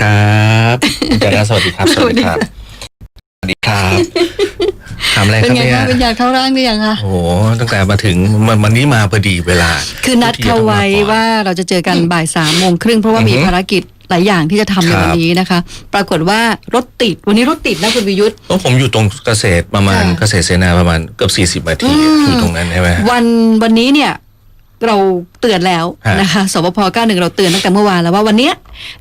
ครับคุณจาราสวัสดีครับ สวัสดีครับ สวัสดีครับทำอะไรเป็คนรับไงเนี่ยคะเป็นอยากเข้าร่างหรือยังคะโอ้โหตั้งแต่มาถึงมันวันนี้มาพอดีเวลา คือนัดเขาไว้ว่าเราจะเจอกันบ่ายสามโมงครึ่งเพราะว่ามีอือฮึภารกิจหลายอย่างที่จะทำในครับวันนี้นะคะ ปรากฏว่ารถติดวันนี้รถติดนะคุณวิยุทธ์ก็ผมอยู่ตรงเกษตรประมาณค่ะเกษตรเสนาประมาณเกือบสี่สิบ40นาทีอืมอยู่ตรงนั้นใช่ไหมวันวันนี้เนี่ย เราเตือนแล้วฮะนะคะสบพ91 เราเตือนตั้งแต่เมื่อวานแล้วว่าวันเนี้ย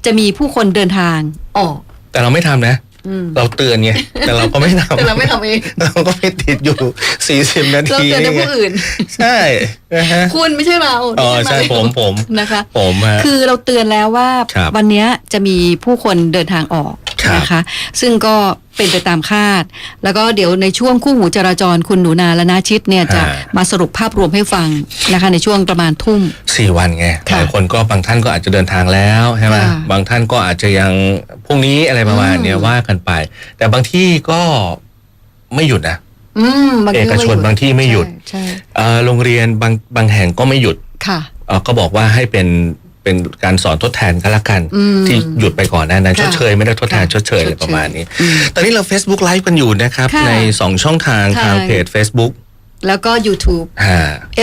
จะมีผู้คนเดินทางออก แต่เราไม่ทำนะอืมเราเตือนไงแต่เราก็ไม่ทำแต่เราไม่ทำเองเราก็ไม่ติดอยู่สี่สิบนาเราทีเตือนแต่ผู้อื่น ใช่นะฮะคุณไม่ใช่เราอ๋อใช่ไใผมผมนะคะ ผมฮะคือเราเตือนแล้วว่าครับวันเนี้ยจะมีผู้คนเดินทางออกครับ นะคะซึ่งก็เป็นไปตามคาด แล้วก็เดี๋ยวในช่วงคู่หูจราจรคุณหนูนาและนาชิดเนี่ยจะฮะมาสรุปภาพรวมให้ฟังนะคะในช่วงประมาณทุ่มสี่วันไงหค่ะลายคนก็บางท่านก็อาจจะเดินทางแล้วใช่ไหมค่ะบางท่านก็อาจจะยังพรุ่งนี้อะไรประมาณเนี้ยอืมว่ากันไป แต่บางที่ก็ไม่หยุดนะอืมบางทีเอกชนบางที่ไม่หยุดใช่ใช่เอ่อโรงเรียนบางบางแห่งก็ไม่หยุดค่ะเอ่อก็บอกว่าให้เป็น เป็นการสอนทดแทนก็แล้วกันอืมที่หยุดไปก่อนหน้านั้นค่ะชดเชยไม่ได้ทดแทนค่ะชดเชยอะไรประมาณนี้อืมตอนนี้เรา Facebook Live กันอยู่นะครับค่ะใน 2 ช่องทางทางทางเพจ Facebook แล้วก็ YouTube อ่า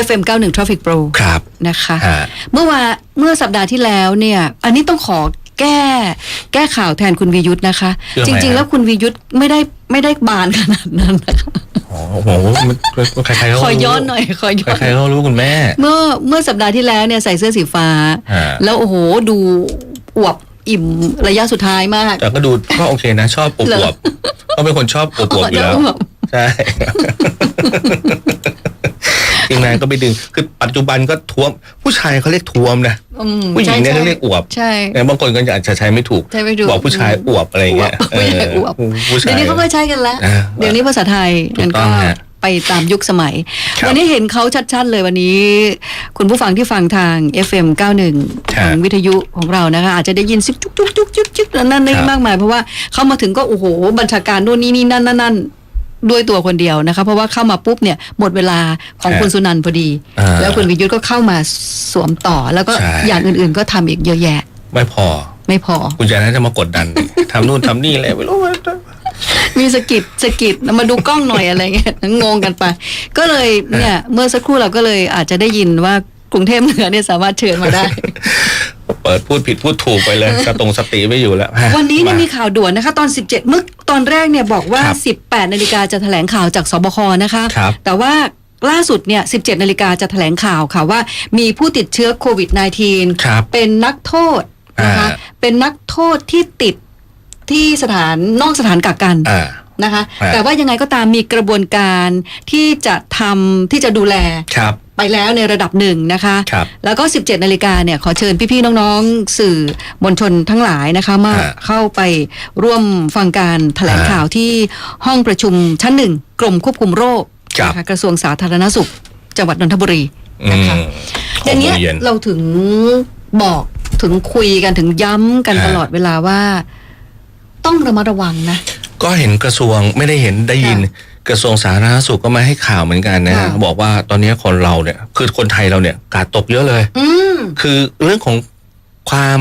FM 91 Traffic Pro ครับนะคะฮะเมื่อวาเมื่อสัปดาห์ที่แล้วเนี่ย อันนี้ต้องขอแก้แก้ข่าวแทนคุณวียุทธนะคะเรื่องจอะไรริงๆฮะแล้วคุณวียุทธไม่ได้ไม่ได้บานขนาดนั้นนะคะ อ๋อโอ้โหมันใครๆก็ขอรู้ย้อนหน่อยขอย้อน ใครๆก็รู้คุณแม่ เมื่อเมื่อสัปดาห์ที่แล้วเนี่ยใส่เสื้อสีฟ้าฮะแล้วโอ้โหดูอวบอิ่มระยะสุดท้ายมาก แต่ก็ดูก็โอเคนะ ชอบอเหรวอบๆก็เป็นคนชอบอวบๆอยู่แล้วอวบใช่ ทีมงานก็ไปดึง คือปัจจุบันก็ท้วม ผู้ชายเขาเรียกท้วมนะอืมผู้หญิงเนี่ยใช่เขาเรียกอวบใช่ แต่บางคนก็อาจจะใช้ไม่ถูกใช่ไม่ถูกบอกผู้ชายอวบอะไรอย่างเงี้ยอวบผู้ชายอวบเผู้ชาเดี๋ยยวนี้เขาก็ใช้กันแล้ว อ่าเดี๋ยวนี้ภาษาไทยถูกมันต้ก็องฮะไปตามยุคสมัย ครับวันนี้เห็นเขาชัดๆเลยวันนี้ คุณผู้ฟังที่ฟังทาง FM 91คขรับองวิทยุของเรานะคะ อาจจะได้ยินซิกจุกจุกจุกจุกจุกนั่นนี่ครับมากมาย เพราะว่าเขามาถึงก็โอ้โห บัญชาการนู่นนี่นี่นั่นนั่นนั่น ด้วยตัวคนเดียวนะคะ เพราะว่าเข้ามาปุ๊บเนี่ยหมดเวลาของคุณสุนันท์พอดี อ่าแล้วคุณวิยุทธก็เข้ามาสวมต่อ แล้วก็ใช่ อย่างอื่นๆ ก็ทำอีกเยอะแยะ ไม่พอ ไม่พอ คุณยายน่าจะมากดดัน ทำนู่นทำนี่อะไรไม่รู้ว่ามีสะกิดสะกิดมาดูกล้องหน่อยอะไรเงี้ยงงกันไป ก็เลยเนี่ยเมื่อสักครู่เราก็เลยอาจจะได้ยินว่ากรุงเทพเหนือเนี่ยสามารถเชิญมาได้เปิดพูดผิดพูดถูกไปเลยสตรงสติไม่อยู่แล้ว วันนี้เนี่ยามีข่าวด่วนนะคะ ตอน 17เมื่อตอนแรกเนี่ยบอกว่าครับ18นาฬิกาจะแถลงข่าวจากสบคนะคะครับแต่ว่าล่าสุดเนี่ย17นาฬิกาจะแถลงข่าวค่ะว่า มีผู้ติดเชื้อโควิด -19 ครับเป็นนักโทษนะคะอ่าเป็นนักโทษที่ติดที่สถานนอกสถานกักกันอ่า นะคะฮะแต่ว่ายังไงก็ตามมีกระบวนการที่จะทำที่จะดูแลครับไปแล้วในระดับหนึ่งนะคะครับแล้วก็ 17 นาฬิกาเนี่ยขอเชิญพี่ ๆ น้อง ๆ สื่อมวลชนทั้งหลายนะคะมาฮะเข้าไปร่วมฟังการแถลงฮะข่าวที่ห้องประชุมชั้นหนึ่งกรมควบคุมโรคครับนะคะกระทรวงสาธารณสุข จังหวัดนนทบุรีอืนะคะมอย่างเนี้ยหกโมงเย็นเราถึงบอกถึงคุยกันถึงย้ำกันฮะตลอดเวลาว่า ต้องระมัดระวังนะ ก็เห็นกระทรวงไม่ได้เห็นได้ยินค่ะกระทรวงสาธารณสุขก็มาให้ข่าวเหมือนกันนะค่ะ บอกว่าตอนนี้คนเราเนี่ย คือคนไทยเราเนี่ยกาดตกเยอะเลย อืม คือเรื่องของความ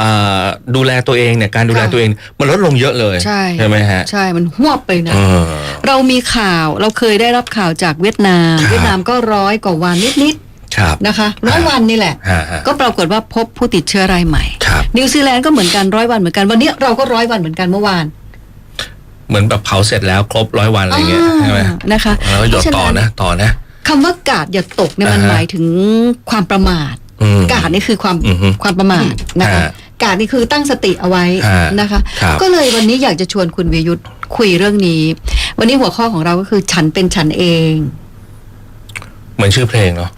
อ่าดูแลตัวเองเนี่ยการดูแลค่ะตัวเอง มันลดลงเยอะเลยใช่ ไหมฮะใช่มันหวบไปนะ เออ เรามีข่าวเราเคยได้รับข่าวจากเวียดนาม ครับ เวียดนามก็ร้อยกว่าวันนิดครับๆนะคะร้อยวันนี่แหละ ฮะฮะก็ปรากฏว่าพบผู้ติดเชื้อรายใหม่ ครับ นิวซีแลนด์ก็เหมือนกันร้อยวันเหมือนกันวันนี้เราก็ร้อยวันเหมือนกันเมื่อวาน เหมือนแบบเผาเสร็จแล้วครบร้อยวันอะไรเงี้ยใช่ไหมอ่านะคะแล้วก็หยดต่อนะต่อนะคำว่ากาดอย่าตกเนี่ยมันอ่าฮะหมายถึงความประมาทอืมกาดนี่คือความอือฮึความประมาทนะคะฮะกาดนี่คือตั้งสติเอาไว้ฮะนะคะครับก็เลยวันนี้อยากจะชวนคุณวิยุทธ์คุยเรื่องนี้ วันนี้หัวข้อของเราก็คือฉันเป็นฉันเอง เหมือนชื่อเพลงเนาะ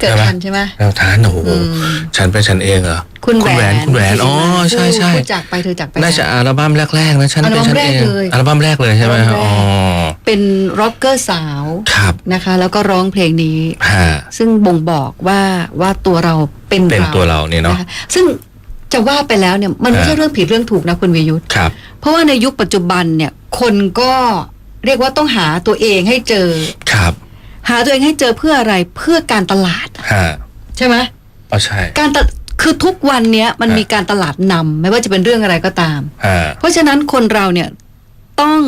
เกิดใช่ไหมทันใช่ไหมแล้วทานโอ้โหอืมฉันเป็นฉันเองเหรอคุณแหวนคุณแหวนอ๋อใช่ใช่ผู้จากไปเธอจากไปน่าจะอัลบั้มแรกๆนะฉันเป็นฉันเองอัลบั้มแรกเลยอัลบั้มแรกเลยใช่ไหมอัลบั้มแรกอ๋อเป็นร็อกเกอร์สาวครับนะคะ แล้วก็ร้องเพลงนี้ฮะซึ่งบ่งบอกว่าว่าตัวเราเป็นเป็นตัวเราเนี่ยเนาะนะคะซึ่งจะว่าไปแล้วเนี่ยมันไม่ใช่ฮะเรื่องผิดเรื่องถูกนะคุณวิยุทธ์ครับเพราะว่าในยุคปัจจุบันเนี่ยคนก็เรียกว่าต้องหาตัวเองให้เจอครับ หาตัวเองให้เจอเพื่ออะไรเพื่อการตลาด ฮะใช่ไหมอ๋อใช่การตะคือทุกวันเนี้ยมันฮะมีการตลาดนำไม่ว่าจะเป็นเรื่องอะไรก็ตามอ่าเพราะฉะนั้นคนเราเนี่ยต้อง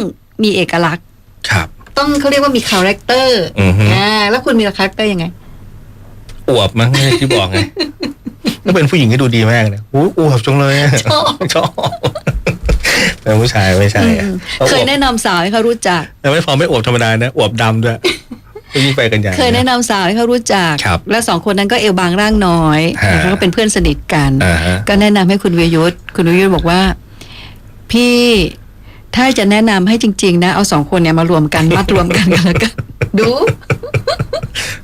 มีเอกลักษณ์ ครับ ต้องเขาเรียกว่ามีคาแรคเตอร์อือฮึ อ่าแล้วคุณมีคาแรคเตอร์ยังไง อวบมั้งที่บอกไงก็เป็นผู้หญิงที่ดูดีมากเลยอู้อวบจังเลยอะชอบ ชอบแต่ผู้ชายไม่ใช่อะอืมขาเคยอวบแนะนำสาวให้เขารู้จัก แต่ไม่พอไม่อวบธรรมดานะอวบดำด้วย ยิ่งไปกันใหญ่เคยแนะนำสาวให้เขารู้จัก ครับและสองคนนั้นก็เอวบางร่างน้อยฮะนะคะก็เป็นเพื่อนสนิทกัน อ่าฮะ ก็แนะนำให้คุณวิยุทธคุณวิยุทธบอกว่า พี่ถ้าจะแนะนำให้จริง ๆ นะ เอาสองคนเนี่ยมารวมกัน มัดรวมกันกันแล้วกันดู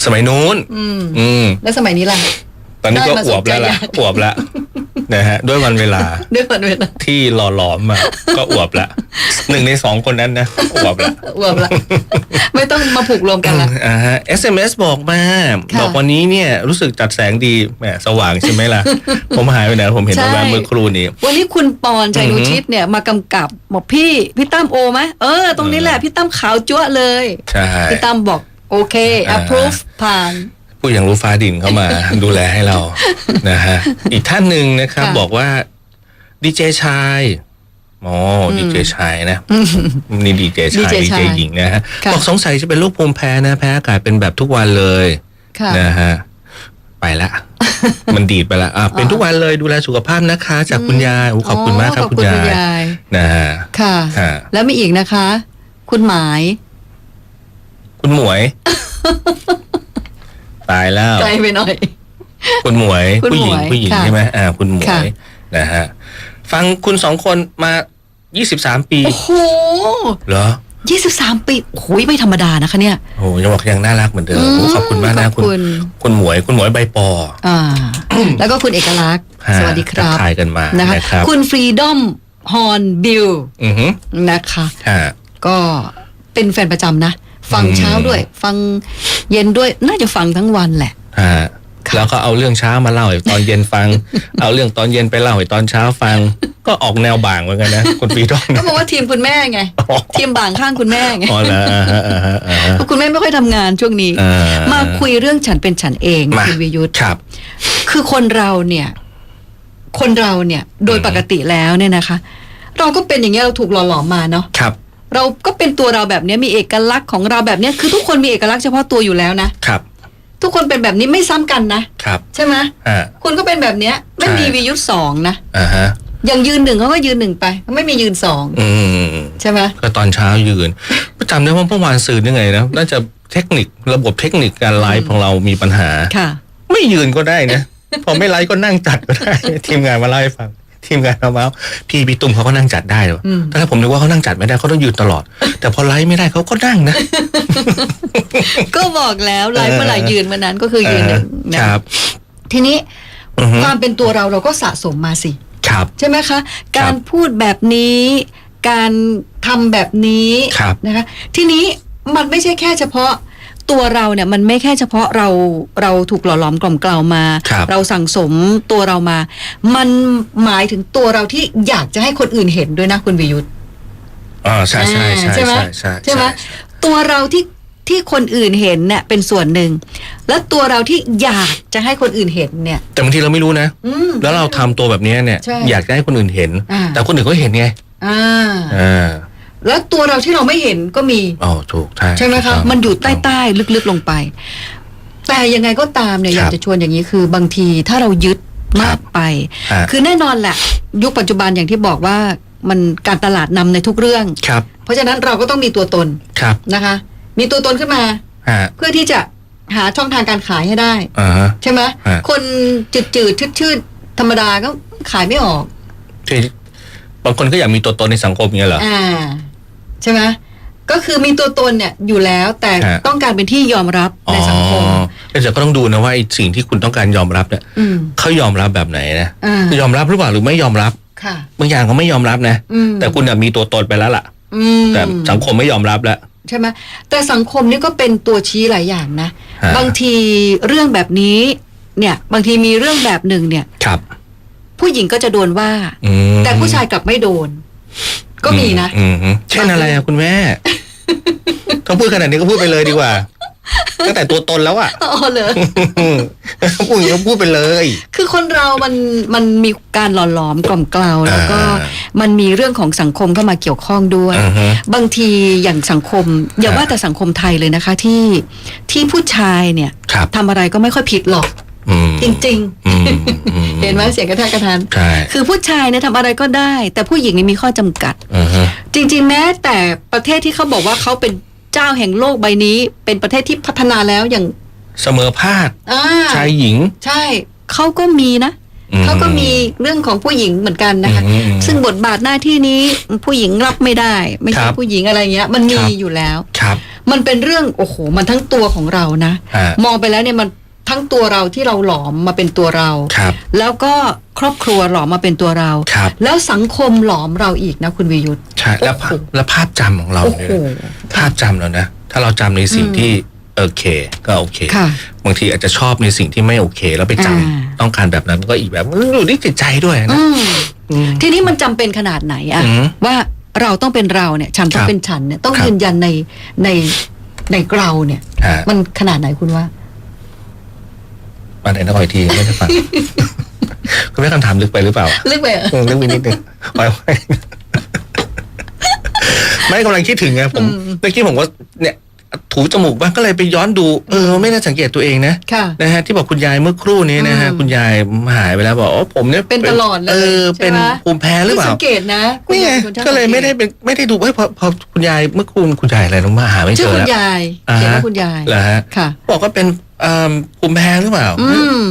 สมัยนู้น อืม อืม แล้วสมัยนี้ล่ะต อนนี้ก็ได้มาอวบแล้วล่ะสนใจอยากอวบแล้วนะฮะด้วยวันเวลาด้วยวันเวลาที่หล่อหลอมมาก็อวบละหนึ่งในสองคนนั้นนะอวบละอวบละไม่ต้องมาผูกรวมกันละอ่าฮะ SMS บอกมาค่ะบอกวันนี้เนี่ยรู้สึกจัดแสงดีแหมสว่างใช่ไหมล่ะ ผมหายไปไหนผมเห็นใช่แวบๆเมื่อครู่นี้ วันนี้คุณปอนใจอือนุหือชิตเนี่ยมากำกับบอกพี่พี่ตั้มโอไหมเออ ตรงนี้แหละพี่ตั้มขาวจั๊วะเลยใช่พี่ตั้มบอกโอเคอ่า approve ผ่าน ผู้อย่างรู้ฟ้าดินเข้ามา ดูแลให้เรานะฮะอีกท่านหนึ่งนะครับ ค่ะ บอกว่าดีเจชายอ๋ออมดีเจชายนะนี่ดีเจชาย DJ ดีชาเจยหญิงนะฮะค่ะ บอกสงสัยจะเป็นโรคภูมิแพ้นะแพ้อากาศเป็นแบบทุกวันเลย ค่ะ นะฮะไปละ มันดีดไปละอะเป็นทุกวันเลยดูแลสุขภาพนะคะ จากคุณยายโอ้ขอบคุณมากครับ ขอบคุณคุณยาคุณยยาย นะฮะค่ะ ค่ะ แล้วมีอีกนะคะ คุณหมาย คุณหมวย ตายแล้วไกลไปหน่อย คุณหมวยคุณผู้หญิงหมวยผู้หญิงค่ะใช่ไหมอ่า คุณหมวค่ะยนะฮะฟังคุณสองคนมา23ปี โอ้โหเหรอยี่สิบสามปีโอ้ยไม่ธรรมดานะคะเนี่ยโอ้ยังบอกยังน่ารักเหมือนเดิมโอ้ขอบคุณมากนะขอบคุณคุณคุณหมวยคุณหมวยใบปออ่า แล้วก็คุณเอกลักษณ์ฮะสวัสดีครับทักทายกันมานะคะนะครับคุณฟรีดอมฮอนบิลอือฮึนะคะฮะก็เป็นแฟนประจำนะ ฟังอืมเช้าด้วย ฟัง เย็นด้วยน่าจะฟังทั้งวันแหละฮะค่ะแล้วก็เอาเรื่องเช้ามาเล่าให้ตอนเย็นฟัง เอาเรื่องตอนเย็นไปเล่าให้ตอนเช้าฟัง ก็ออกแนวบ่างเหมือนกันนะคุณปีดอนก็บอกว่าทีมคุณแม่ไง ทีมบ่างข้างคุณแม่ไงอ๋อเหรออ่าฮะอ่าฮะอ่าฮะเพราะคุณแม่ไม่ค่อยทำงานช่วงนี้อ่มาคุยเรื่องฉันเป็นฉันเองมาคุณวิยุทธครับ คือคนเราเนี่ย คนเราเนี่ย โดยอืมปกติแล้วเนี่ยนะคะ เราก็เป็นอย่างเงี้ยเราถูกหล่อหลอมมาเนาะครับ เราก็เป็นตัวเราแบบเนี้ยมีเอกลักษณ์ของเราแบบเนี้ยคือทุกคนมีเอกลักษณ์เฉพาะตัวอยู่แล้วนะครับ ทุกคนเป็นแบบนี้ไม่ซ้ำกันนะครับ ใช่ไหมอ่าคุณก็เป็นแบบเนี้ยไม่มีใช่วิยุทธสองนะอ่าฮะอย่างยืนหนึ่งเขาก็ยืนหนึ่งไป ไม่มียืนสองอืมใช่ไหมก็ตอนเช้ายืนจำได้ว่าเมื่อวานสื่อยังไงนะน่าจะเทคนิคระบบเทคนิคการไลฟ์ของเรามีปัญหาค่ะ ไม่ยืนก็ได้นะพอไม่ไลฟ์ก็นั่งจัดก็ได้ ทีมงานมาเล่าให้ฟัง ทีมงานมาเมาส์พี่พี่ตุ้มเขาก็นั่งจัดได้เหรออืมแต่ถ้าผมนึกว่าเขานั่งจัดไม่ได้เขาต้องยืนตลอด แต่พอไลฟ์ไม่ได้เขาก็นั่งนะ ก็บอกแล้วไลฟ์เมื่อไหร่ยืนเมื่อนั้นก็คือยืนหนึ่งคนะรับ ทีนี้อือฮึความเป็นตัวเราเราก็สะสมมาสิครับใช่ไหมคะ การพูดแบบนี้ การทำแบบนี้ครับนะคะ ทีนี้มันไม่ใช่แค่เฉพาะ ตัวเราเนี่ยมันไม่แค่เฉพาะเราเราถูกหล่อหลอมกล่อมเกลามาครับเราสั่งสมตัวเรามา มันหมายถึงตัวเราที่อยากจะให้คนอื่นเห็นด้วยนะคุณวิยุทธอ่าใช่ใช่ใช่ใช่ไหมใช่ใช่ใช่ไหมตัวเราที่ที่คนอื่นเห็นเนี่ยเป็นส่วนหนึ่ง และตัวเราที่อยากจะให้คนอื่นเห็นเนี่ย แต่บางทีเราไม่รู้นะอืมแล้วเราทำตัวแบบนี้เนี่ยใช่อยากจะให้คนอื่นเห็นอ่าแต่คนอื่นก็เห็นไงอ่าอ่า แล้วตัวเราที่เราไม่เห็นก็มีอ๋อถูกใช่ใช่ไหมถูคะกต้งมันอยู่ใต้ใต้ๆลึกๆลงไป แต่ยังไงก็ตามเนี่ยคอรับยากจะชวนอย่างนี้คือบางทีถ้าเรายึดมากไปฮะคือแน่นอนแหละ ยุคปัจจุบันอย่างที่บอกว่ามันการตลาดนำในทุกเรื่องครับ เพราะฉะนั้นเราก็ต้องมีตัวตนครับนะคะ มีตัวตนขึ้นมาฮะเพื่อที่จะหาช่องทางการขายให้ได้อ่าฮะใช่ไหมฮะคนจืดๆชืดๆธรรมดาก็ขายไม่ออกที่บางคนก็อยากมีตัวตนในสังคมอย่างเงี้ยเหรออ่า ใช่ไหมก็คือมีตัวตนเนี่ยอยู่แล้วแต่ฮะ ต้องการเป็นที่ยอมรับในสังคม อ๋อแต่ก็ต้องดูนะว่าไอ้สิ่งที่คุณต้องการยอมรับเนี่ยอืม เขายอมรับแบบไหนนะอ่า ยอมรับหรือเปล่าหรือไม่ยอมรับค่ะ บางอย่างเขาไม่ยอมรับนะ อืมแต่คุณน่ะมีตัวตนไปแล้วล่ะ อืมแต่สังคมไม่ยอมรับแล้ว ใช่ไหมแต่สังคมนี่ก็เป็นตัวชี้หลายอย่างนะ ฮะ บางทีเรื่องแบบนี้เนี่ย บางทีมีเรื่องแบบหนึ่งเนี่ย ครับผู้หญิงก็จะโดนว่า อืมแต่ผู้ชายกลับไม่โดน ก็มีนะอืมอืมเช่นอะไรอะคุณแม่ต้องพูดขนาดนี้ก็พูดไปเลยดีกว่าตั้งแต่ตัวตนแล้วอะอ๋อเหรอพูดอย่างนี้ก็พูดไปเลย คือคนเรามันมันมีการหล่อหลอมกล่อมเกลาแล้วก็อ่ามันมีเรื่องของสังคมเข้ามาเกี่ยวข้องด้วยอือฮึบางทีอย่างสังคม อย่าอ่าว่าแต่สังคมไทยเลยนะคะที่ที่ผู้ชายเนี่ยครับทำอะไรก็ไม่ค่อยผิดหรอกอืมจริงอืมอืๆ เห็นไหมเสียงกระแทกกระทันใช่คือผู้ชายเนี่ยทำอะไรก็ได้ แต่ผู้หญิงนี่มีข้อจำกัดอือฮึจริง ๆ แม้แต่ประเทศที่เขาบอกว่าเขาเป็นเจ้าแห่งโลกใบนี้ เป็นประเทศที่พัฒนาแล้วอย่างเสมอภาคอ่าชายหญิง ใช่เขาก็มีนะอืเขาก็มีเรื่องของผู้หญิงเหมือนกันนะคะอืมอืมซึ่งบทบาทหน้าที่นี้ผู้หญิงรับไม่ได้ ไม่คใช่รับผู้หญิงอะไรเงี้ย มันมีครับอยู่แล้วครับ มันเป็นเรื่องโอ้โหมันทั้งตัวของเรานะฮะมองไปแล้วเนี่ยมัน ทั้งตัวเราที่เราหลอมมาเป็นตัวเรา ครับ แล้วก็ครอบครัวหลอมมาเป็นตัวเรา ครับ แล้วสังคมหลอมเราอีกนะคุณวิยุทธ์ใช่แล้วภาพโอ้โหแล้วภาพจำของเราโอ้เนี่โหยภาพจำเรานะ ถ้าเราจำในสิ่งอืมที่โอเค ก็โอเค ค่ะบางทีอาจจะชอบในสิ่งที่ไม่โอเค แล้วไปจำอ่า ต้องการแบบนั้นก็อีกแบบมันอยู่ที่จิตใจด้วยนะอืมอืมทีนี้มันจำเป็นขนาดไหนอะอืมว่าเราต้องเป็นเราเนี่ย ฉันต้อคงรับเป็นฉันเนี่ยต้องครับ ยืนยันในในในเราเนี่ย ฮะมันขนาดไหนคุณว่า มาไหนนะขออีกทีไม่ได้ฟังคุณไม่คำถามลึกไปหรือเปล่า ลึกไปเหรอเออลึกไปนิดนึงไว้ไว้ไม่กำลังคิดถึงไงผมอืมเมื่อกี้ผมว่าเนี่ย ถูจมูกบ้างก็เลยไปย้อนดู เออ ไม่ได้สังเกตตัวเองนะค่ะนะฮะที่บอกคุณยายเมื่อครู่นี้นะฮะอืมคุณยายหายไปแล้วบอกอ๋อผมเนี่ยเป็นตลอดเลยเออใช่ไหมเป็นภูมิแพ้หรือเปล่าสังเกตนะคุณนี่ไงคุณช่างก็เลยสังไม่ได้เป็นไม่ได้ดูเฮ้ยพอพอคุณยายเมื่อครู่คุณยายอะไรลงมาหาไม่ชื่เจออคุณแล้วยายอ่าฮะเขียนว่าคุณยายเหรอฮะค่ะบอกว่าเป็นเอ่อภูมิแพ้หรือเปล่าอืม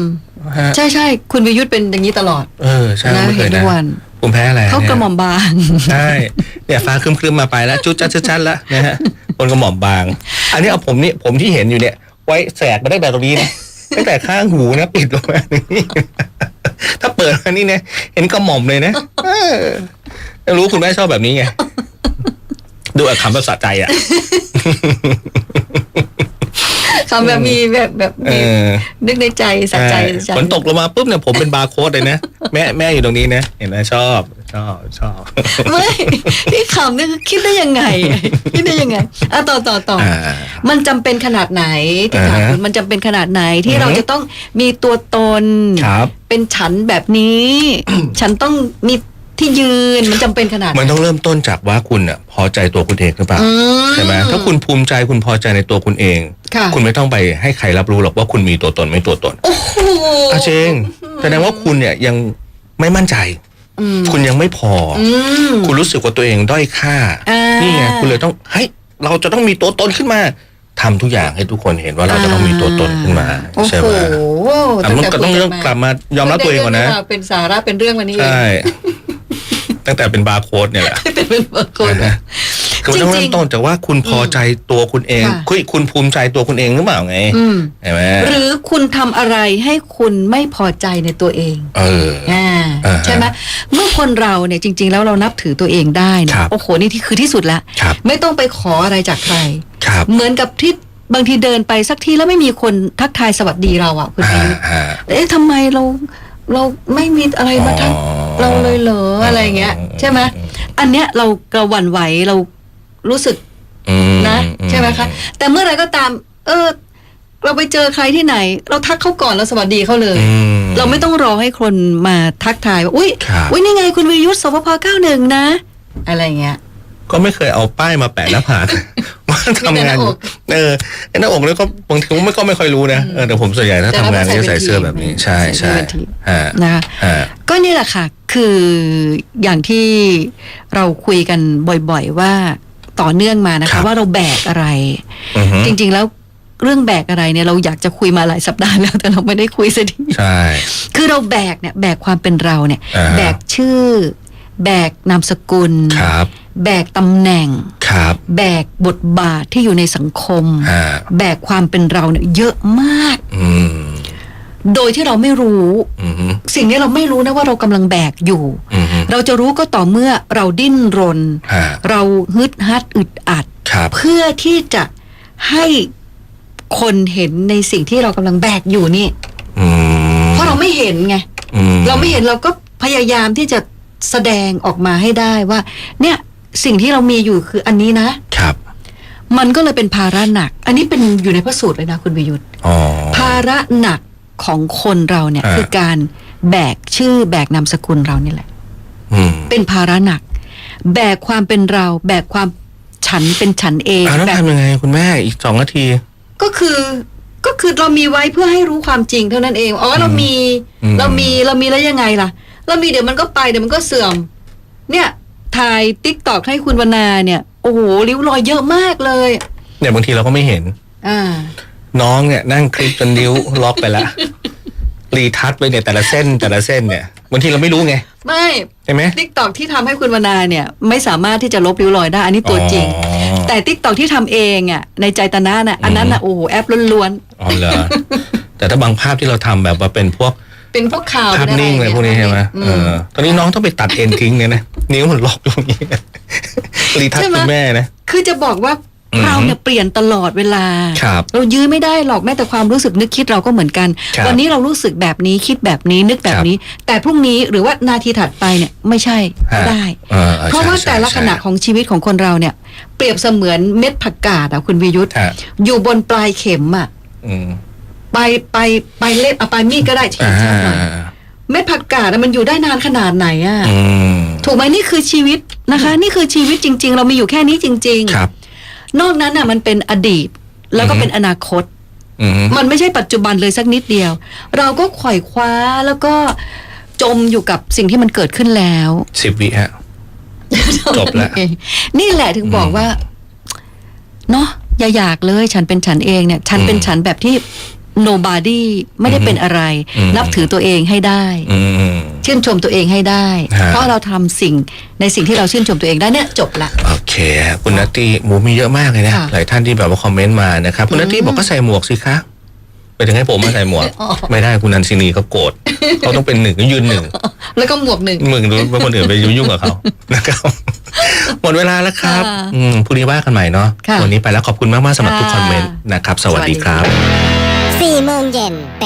ฮะใช่ใช่คุณวิยุทธ์เป็นอย่างนี้ตลอดเออใช่นะไม่เคเห็นยทุนะกวันภูมิแพ้อะไรเขานี่ยกระหม่อมบาง ใช่เนี่ยฟ้าครึมๆมาไปแล้วจุดจัดชัดๆแล้วนะฮะคนกระหม่อมบาง อันนี้เอาผมนี่ผมที่เห็นอยู่เนี่ย ไว้แสกมาได้แบบตรงนี้นะตั้งแต่ข้างหูนะปิดลงมาอย่างนี้ถ้าเปิดมานี่เนี่ยเห็นกระหม่อมเลยนะเออรู้คุณแม่ชอบแบบนี้ไงดูอะคำภาษาใจอะ คำแบบมีแบบแบบเอมีอนึกในใจสะใจใช่สะใจฝนตกลงมาปุ๊บเนี่ยผมเป็นบาร์โค้ดเลยนะ แม่แม่อยู่ตรงนี้นะ เห็นไหมชอบชอบชอบไม่ที่ขำเนี่ยคือคิดได้ยังไง คิดได้ยังไงอะต่อต่อต่ออ่ามันจำเป็นขนาดไหนที่ถามอ่าฮะคุณมันจำเป็นขนาดไหนที่อือฮึเราจะต้องมีตัวตนครับเป็นฉันแบบนี้ ฉันต้องมี ที่ยืนมันจำเป็นขนาดไหมันต้องเริ่มต้นจากว่าคุณอะพอใจตัวคุณเองหรือเปล่าอืใช่ไหมถ้าคุณภูมิใจคุณพอใจในตัวคุณเอง ค่ะคุณไม่ต้องไปให้ใครรับรู้หรอกว่าคุณมีตัวตนไม่ตัวตนโอ้โหอาจริงแสดงว่าคุณเนี่ยยังไม่มั่นใจ อืมคุณยังไม่พอออืม คุณรู้สึกว่าตัวเองด้อยค่า อ่านี่นี่ไงคุณเลยต้องเฮ้ยเราจะต้องมีตัวตนขึ้นมาทำทุกอย่างให้ทุกคนเห็นว่าเราจะต้องมีตัวตนขึ้นมาโอ้ใช่โหไหมแต่มันก็ต้องคุยเรื่องมากลับมายอมรับตัวเองก่อนนะได้รื่องเป็นสาระเป็นเรื่องวันนี้เองใช่ ตั้งแต่เป็นบาร์โค้ดเนี่ยแหละเป็นเป็นบางคน นะฮะคือมันต้องจริงๆเริ่มต้นจากว่าคุณพอใจตัวคุณเองค่ะ คุณคุณภูมิใจตัวคุณเองหรือเปล่าไงอืมเห็นไหมหรือคุณทำอะไรให้คุณไม่พอใจในตัวเองเออ อ่าอ่าฮะใช่ไหมเมื่อคนเราเนี่ยจริง ๆ แล้วเรานับถือตัวเองได้เนี่ยครับโอ้โหนี่ที่คือที่สุดละครับ ไม่ต้องไปขออะไรจากใคร ครับ เหมือนกับที่บางทีเดินไปสักที่แล้วไม่มีคนทักทายสวัสดีเราอะคุณอ่าประยุทธ์อ่า เอ๊ะทำไมเราเราไม่มีอะไรมาทักอ๋อ เราเลยเหรออะไรเงี้ย ใช่ไหมอันเนี้ยเราเราหวั่นไหวเรารู้สึกอืมนะใช่ไหมคะ แต่เมื่อไหรก็ตาม เออ เราไปเจอใครที่ไหน เราทักเขาก่อนเราสวัสดีเขาเลยอืเราไม่ต้องรอให้คนมาทักทายว่าอุ้ยครับอุ้ยนี่ไงคุณวิยุทธ์สพพเก้าหนึ่งนะ อะไรเงี้ย ก็ไม่เคยเอาป้ายมาแปะหน้าผากว่าทำงานอยู่มีแต่หน้าอกเออไอ้หน้าอกเนี่ยก็บางทีไม่ก็ไม่ค่อยรู้นะเออแต่ผมส่วนใหญ่ถ้าแต่ทำงานเราก็จะใส่ใส่เสื้อเป็นแบบนี้ทีมใช่ใส่ใช่เป็นทีมฮะนะคะฮะก็นี่แหละค่ะ คืออย่างที่เราคุยกันบ่อย ๆ ว่าต่อเนื่องมานะครัคะบว่าเราแบกอะไรอือฮึจริง ๆ แล้วเรื่องแบกอะไรเนี่ยเราอยากจะคุยมาหลายสัปดาห์แล้วแต่เราไม่ได้คุยสักทีใช่ คือเราแบกเนี่ยแบกความเป็นเราเนี่ยอ่าฮะแบกชื่อ แบกนามสกุลครับ แบกตำแหน่ง ครับ แบกบทบาทที่อยู่ในสังคม ฮะ แบกความเป็นเราเนี่ยเยอะมาก อืม โดยที่เราไม่รู้ อืม สิ่งนี้เราไม่รู้นะว่าเรากำลังแบกอยู่ อืม เราจะรู้ก็ต่อเมื่อเราดิ้นรน ฮะ เราฮึดฮัดอึดอัด ครับ เพื่อที่จะให้คนเห็นในสิ่งที่เรากำลังแบกอยู่นี่ อืมเพราะเราไม่เห็นไง อืเราไม่เห็นเราก็พยายามที่จะแสดงออกมาให้ได้ว่า เนี่ย สิ่งที่เรามีอยู่คืออันนี้นะ ครับ มันก็เลยเป็นภาระหนัก อันนี้เป็นอยู่ในพระสูตรเลยนะคุณวิยุทธอ๋อ ภาระหนักของคนเราเนี่ย อ่า คือการแบกชื่อแบกนามสกุลเรานี่แหละ อืมเป็นภาระหนัก แบกความเป็นเรา แบกความฉันเป็นฉันเองอ่าแล้วแบกทำยังไงคุณแม่อีกสองนาที ก็คือก็คือเรามีไว้เพื่อให้รู้ความจริงเท่านั้นเองอ๋อเรามีอืม เรามีเรามีแล้วยังไงล่ะ เรามีเดี๋ยวมันก็ไปเดี๋ยวมันก็เสื่อม เนี่ย ถ่ายติ๊กตอกให้คุณวนาเนี่ย โอ้โหริ้วรอยเยอะมากเลย เนี่ยบางทีเราก็ไม่เห็น อ่า น้องเนี่ยนั่งคลิปจนนิ้วล็อกไปละรีทัชไปเนี่ยแต่ละเส้นแต่ละเส้นเนี่ยบางทีเราไม่รู้ไงไม่ใช่ไหมติ๊กตอกที่ทำให้คุณวนาเนี่ย ไม่สามารถที่จะลบริ้วรอยได้ อันนี้ตัวจริง อ๋อ แต่ติ๊กตอกที่ทำเองอะในใจตานะน่ะอันนั้นน่ะโอ้โหแอปล้วนอ๋อเหรอ แต่ถ้าบางภาพที่เราทำแบบว่าเป็นพวกๆ เป็นพวกข่าวภาพป็อะนิ่งเลยนี่พวกนี้ใช่ไหมอืเออตอนนี้น้องต้องไปตัดเอ็นทิ้งเนี่ยนะนิ้วมันล็อกตรงนี้นะรีทัชคุณแม่นะคือจะบอกว่าอืมเราเนี่ยเปลี่ยนตลอดเวลาครับเรายื้อไม่ได้หรอกแม้แต่ความรู้สึกนึกคิดเราก็เหมือนกันครับวันนี้เรารู้สึกแบบนี้คิดแบบนี้นึกแบบนี้ แต่พรุ่งนี้หรือว่านาทีถัดไปเนี่ยไม่ใช่ก็ฮะได้ออออเพราะว่าใช่แต่ละใช่ขณะของชีวิตของคนเราเนี่ย เปรียบเสมือนเม็ดผักกาดอะคุณวิยุทธฮะอยู่บนปลายเข็มอะอืม ไปไปไปเล็บเอาปลายมีดก็ได้ฉีอ่ากชัดหน่อยเม็ดผักกาดอะมันอยู่ได้นานขนาดไหนอะอืมถูกไหมนี่คือชีวิตนะคะ นี่คือชีวิตจริง ๆ เรามีอยู่แค่นี้จริงครับๆนอกนั้นน่ะมันเป็นอดีตแล้วก็อือฮึเป็นอนาคตอืมมันไม่ใช่ปัจจุบันเลยสักนิดเดียว เราก็ไขว่คว้าแล้วก็จมอยู่กับสิ่งที่มันเกิดขึ้นแล้วสิบวิฮะจบแล้วเองนี่แหละถึงบอกอืมว่า เนาะอย่าอยากเลย ฉันเป็นฉันเองเนี่ย ฉันเป็นอืมฉันแบบที่ nobody ไม่ได้เป็นอะไรนับถือตัวเองให้ได้ อืชื่นชมตัวเองให้ได้เพราะเราทำสิ่งในสิ่งที่เราชื่นชมตัวเองได้เนี่ยจบละ โอเคคุณนัตตี้หมูมีเยอะมากเลยนะหลายท่านที่แบบว่าคอมเมนต์มานะครับคุณนัตตี้บอกก็ใส่หมวกสิคะไปถึงให้ผมมาใส่หมวกไม่ได้คุณนันซินีเขาโกรธเขาต้องเป็นหนึ่งยืนหนึ่ง แล้วก็หมวกหนึ่ง มึงรู้ว่าคนอื่นไปยุ่งกับเขา นะครับ หมดเวลาแล้วครับค่ะพรุ่งนี้ว่ากันใหม่เนาะวันนี้ไปแล้วขอบคุณมาก ๆสำหรับทุกคอมเมนต์นะครับ สวัสดีครับ 4โมงเย็นเป็น